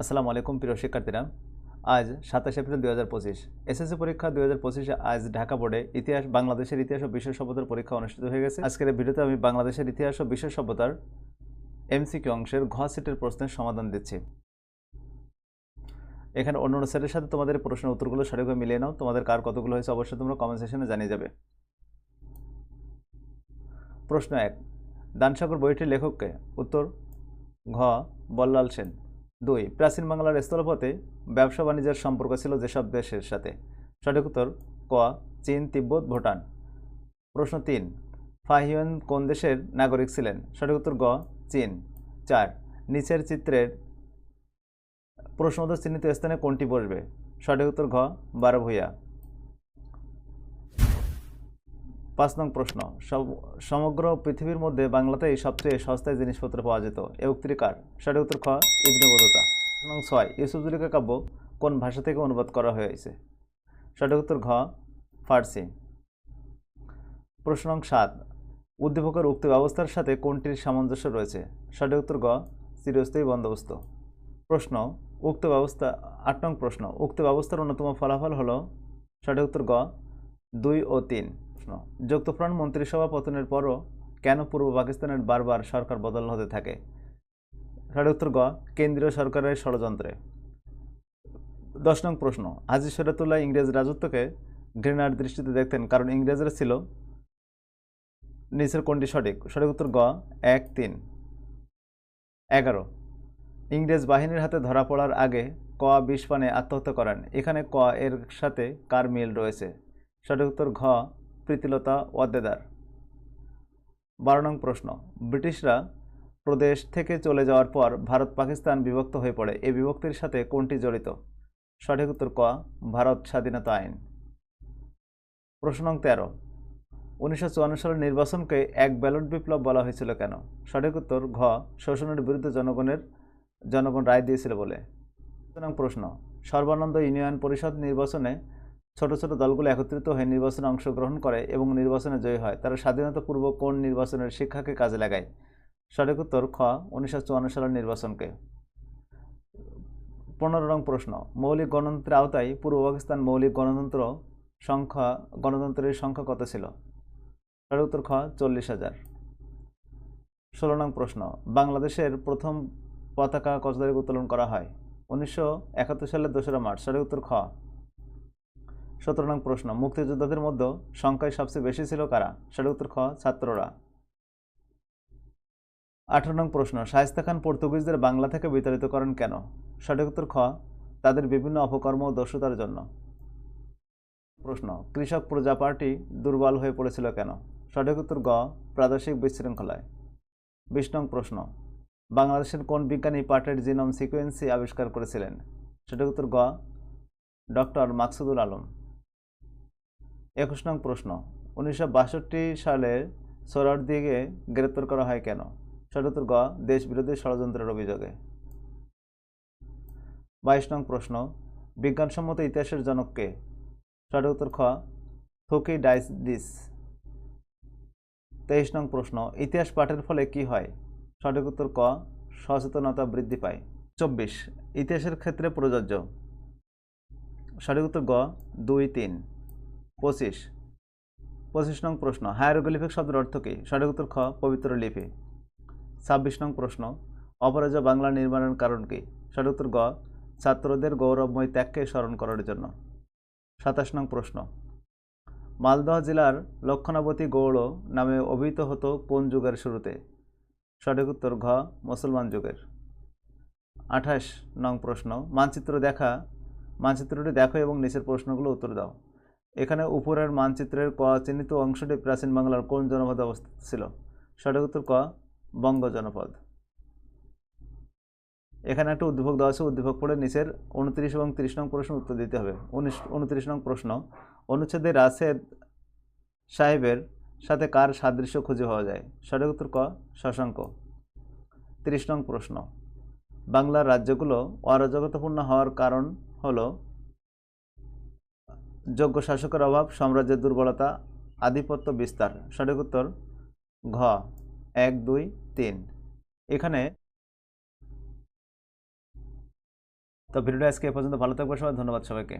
আসসালামু আলাইকুম প্রিয় শিক্ষার্থীরা। আজ সাতাশ এপ্রিল দুই হাজার পঁচিশ। এসএসসি পরীক্ষা দুই হাজার পঁচিশে আজ ঢাকা বোর্ডে ইতিহাস, বাংলাদেশের ইতিহাস ও বিশ্ব সভ্যতার পরীক্ষা অনুষ্ঠিত হয়ে গেছে। আজকের ভিডিওতে আমি বাংলাদেশের ইতিহাস ও বিশ্ব সভ্যতার এমসিকিউ অংশের ঘ সিটের প্রশ্নের সমাধান দিচ্ছি। এখানে অন্য অন্য সেটের সাথে তোমাদের প্রশ্নের উত্তরগুলো সঠিকভাবে মিলিয়ে নাও। তোমাদের কার কতগুলো হয়েছে অবশ্যই তোমরা কমেন্ট সেকশনে জানিয়ে যাবে। প্রশ্ন এক দানসাগর বইটির লেখককে উত্তর ঘ, বল্লাল সেন। দুই, প্রাচীন বাংলার স্থলপথে ব্যবসা বাণিজ্যের সম্পর্ক ছিল যেসব দেশের সাথে? সঠিক উত্তর, ক, চীন, তিব্বত, ভুটান। প্রশ্ন তিন ফাহিয়ন কোন দেশের নাগরিক ছিলেন? সঠিক উত্তর, গ, চীন। চার, নিচের চিত্রের প্রশ্নত চিহ্নিত স্থানে কোনটি বসবে? সঠিক উত্তর, ঘ বারো পাঁচ নং প্রশ্ন সমগ্র পৃথিবীর মধ্যে বাংলাতেই সবচেয়ে সস্তায় জিনিসপত্র পাওয়া যেত। এ উক্তির কার? সঠিক উত্তর খ, ইবনে বদুতা নং ছয় ইউসুফজুলিকা কাব্য কোন ভাষা থেকে অনুবাদ করা হয়েছে? সঠিক উত্তর ঘ, ফার্সি। প্রশ্ন সাত, উদ্দীপকের উক্তি ব্যবস্থার সাথে কোনটির সামঞ্জস্য রয়েছে? সঠিক উত্তর গ চিরস্থায়ী বন্দোবস্ত। প্রশ্ন, উক্ত ব্যবস্থা, আট নং প্রশ্ন, উক্ত ব্যবস্থার অন্যতম ফলাফল হল, সঠিক উত্তর গ দুই ও তিন। প্রশ্ন। যুক্তফ্রন্ট মন্ত্রিসভা পতনের পরও কেন পূর্ব পাকিস্তানের বারবার সরকার বদল হতে থাকে? সঠিক উত্তর গ, কেন্দ্রীয় সরকারের ষড়যন্ত্রে। দশ নং প্রশ্ন, হাজি শরীয়তুল্লাহ ইংরেজ রাজত্বকে ঘৃণার দৃষ্টিতে দেখতেন কারণ ইংরেজরা ছিল নিচের কোনটি সঠিক। সঠিক উত্তর গ, এক, তিন। এগারো, ইংরেজ বাহিনীর হাতে ধরা পড়ার আগে ক, বিষ পানে আত্মহত্যা করেন। এখানে ক এর সাথে কার মিল রয়েছে? সঠিক উত্তর ঘ প্রীতিলতা ওয়াদ্দেদার। বারো নং প্রশ্ন, ব্রিটিশরা প্রদেশ থেকে চলে যাওয়ার পর ভারত পাকিস্তান বিভক্ত হয়ে পড়ে। এই বিভক্তির সাথে কোনটি জড়িত? সঠিক উত্তর ক, ভারত স্বাধীনতা আইন। প্রশ্ন নং তেরো, উনিশশো সালের নির্বাচনকে এক ব্যালট বিপ্লব বলা হয়েছিল কেন? সঠিক উত্তর, ঘ, শোষণের বিরুদ্ধে জনগণের, জনগণ রায় দিয়েছিল বলে। প্রশ্ন, সর্বানন্দ ইউনিয়ন পরিষদ নির্বাচনে ছোট ছোট দলগুলো একত্রিত হয়ে নির্বাচনে অংশগ্রহণ করে এবং নির্বাচনে জয়ী হয়। তারা স্বাধীনতা পূর্ব কোন নির্বাচনের শিক্ষাকে কাজে লাগায়? সঠিক উত্তর, খ, উনিশশো চুয়ান্ন সালের নির্বাচনকে। পনেরো নং প্রশ্ন, মৌলিক গণতন্ত্রের আওতায় পূর্ব পাকিস্তান মৌলিক গণতন্ত্র সংখ্যা, গণতন্ত্রের সংখ্যা কত ছিল? সঠিক উত্তর, খ, চল্লিশ হাজার। ষোলো নং প্রশ্ন, বাংলাদেশের প্রথম পতাকা কত তারিখ উত্তোলন করা হয়? উনিশশো একাত্তর সালের দোসরা মার্চ। সঠিক উত্তর, খ। সতেরো নং প্রশ্ন, মুক্তিযোদ্ধাদের মধ্যে সংখ্যায় সবচেয়ে বেশি ছিল কারা? সঠিক উত্তর খ, ছাত্ররা। আঠারো নং প্রশ্ন, শায়েস্তা খান পর্তুগিজদের বাংলা থেকে বিতাড়িত করেন কেন? সঠিক উত্তর খ, তাদের বিভিন্ন অপকর্ম ও দস্যুতার জন্য। প্রশ্ন, কৃষক প্রজা পার্টি দুর্বল হয়ে পড়েছিল কেন? সঠিক উত্তর গ, প্রাদেশিক বিশৃঙ্খলায়। বিশ নং প্রশ্ন, বাংলাদেশের কোন বিজ্ঞানী পাটের জিনোম সিকোয়েন্সি আবিষ্কার করেছিলেন? সঠিক উত্তর গ, ডক্টর মাকসুদুল আলম। একুশ নং প্রশ্ন, উনিশশো বাষট্টি সালে সোহরাওয়ার্দীকে গ্রেপ্তার করা হয় কেন? সঠিক গ দেশ বিরোধী ষড়যন্ত্রের অভিযোগে। বাইশ নং প্রশ্ন, বিজ্ঞানসম্মত ইতিহাসের জনককে সঠিক উত্তর খ, থুকি ডাইসডিস। তেইশ নং প্রশ্ন, ইতিহাস পাঠের ফলে কি হয়? সঠিক উত্তর ক, সচেতনতা বৃদ্ধি পায়। চব্বিশ, ইতিহাসের ক্ষেত্রে প্রযোজ্য। সঠিক উত্তর গ, দুই তিন। পঁচিশ। পঁচিশ নং প্রশ্ন, হায়ারোগ্লিফিক শব্দের অর্থ কী? সঠিক উত্তর খ, পবিত্র লিপি। ছাব্বিশ নং প্রশ্ন অপরাজ বাংলা নির্মাণের কারণ কী? সঠিক উত্তর গ, ছাত্রদের গৌরবময় ত্যাগকে স্মরণ করার জন্য। সাতাশ নং প্রশ্ন, মালদহ জেলার লক্ষণাবতী গৌড় নামে অভিহিত হতো কোন যুগের শুরুতে? সঠিক উত্তর ঘ, মুসলমান যুগের। আঠাশ নং প্রশ্ন, মানচিত্র দেখা, মানচিত্রটি দেখো এবং নিচের প্রশ্নগুলো উত্তর দাও। এখানে উপরের মানচিত্রের ক চিহ্নিত অংশটি প্রাচীন বাংলার কোন জনপদে অবস্থিত ছিল? সঠিক উত্তর ক, বঙ্গ জনপদ। এখানে একটা উদ্দীপক দেওয়া আছে, উদ্দীপক পড়ে নিচের উনত্রিশ এবং ত্রিশ নং প্রশ্ন উত্তর দিতে হবে। উনিশ, উনত্রিশ নং প্রশ্ন, অনুচ্ছেদে রাশেদ সাহেবের সাথে কার সাদৃশ্য খুঁজে পাওয়া যায়? সঠিক উত্তর ক, শশাঙ্ক। ত্রিশ নং প্রশ্ন, বাংলার রাজ্যগুলো অরাজকতাপূর্ণ হওয়ার কারণ হলো যোগ্য শাসকের অভাব, সাম্রাজ্যের দুর্বলতা, আধিপত্য বিস্তার। সঠিক উত্তর, ঘ, এক, দুই, তিন। এখানে তো ভিডিওটা আজকে এ পর্যন্ত ভালো থাকবে সবাই, ধন্যবাদ সবাইকে।